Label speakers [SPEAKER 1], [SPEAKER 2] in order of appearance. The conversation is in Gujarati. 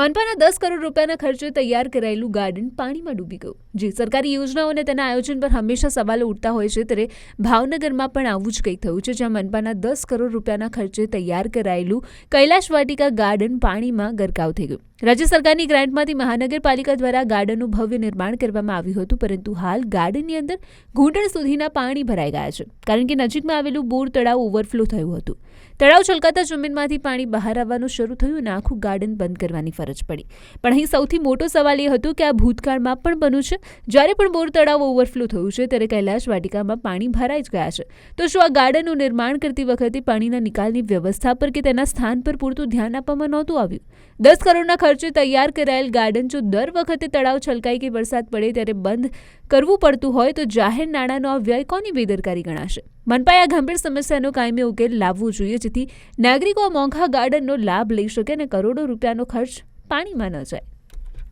[SPEAKER 1] મનપાના દસ કરોડ રૂપિયાના ખર્ચે તૈયાર કરાયેલું ગાર્ડન પાણીમાં ડૂબી ગયું. જે સરકારી યોજનાઓ અને તેના આયોજન પર હંમેશા સવાલો ઉઠતા હોય છે, ત્યારે ભાવનગરમાં પણ આવું જ કંઈક થયું છે, જ્યાં મનપાના દસ કરોડ રૂપિયાના ખર્ચે તૈયાર કરાયેલું કૈલાશ વાટિકા ગાર્ડન પાણીમાં ગરકાવ થઈ ગયું. રાજ્ય સરકારની ગ્રાન્ટમાંથી મહાનગરપાલિકા દ્વારા ગાર્ડનનું ભવ્ય નિર્માણ કરવામાં આવ્યું હતું, પરંતુ હાલ ગાર્ડનની અંદર ઘૂંટણ સુધીના પાણી ભરાઈ ગયા છે, કારણ કે નજીકમાં આવેલું બોર તળાવ ઓવરફ્લો થયું હતું. તળાવ છલકાતા જમીનમાંથી પાણી બહાર આવવાનું શરૂ થયું અને આખું ગાર્ડન બંધ કરવાની ફરજ પડી. પણ અહીં સૌથી મોટો સવાલ એ હતો કે આ ભૂતકાળમાં પણ બન્યું છે? જ્યારે પણ બોર તળાવ ઓવરફ્લો થયું છે, ત્યારે કૈલાશ વાટિકામાં પાણી ભરાઈ જ ગયા છે. તો શું આ ગાર્ડનનું નિર્માણ કરતી વખતે પાણીના નિકાલની વ્યવસ્થા પર કે તેના સ્થાન પર પૂરતું ધ્યાન આપવામાં નહોતું આવ્યું? દસ કરોડના ખર્ચે તૈયાર કરાયેલ ગાર્ડન જો દર વખતે તળાવ છલકાઈ કે વરસાદ પડે ત્યારે બંધ કરવું પડતું હોય તો જાહેર નાણાંનો આ વ્યય કોની બેદરકારી ગણાશે? મનપાએ આ ગંભીર સમસ્યાનો કાયમી ઉકેલ લાવવો જોઈએ, જેથી નાગરિકો મોંઘા ગાર્ડનનો લાભ લઈ શકે અને કરોડો રૂપિયાનો ખર્ચ પાણીમાં ન જાય.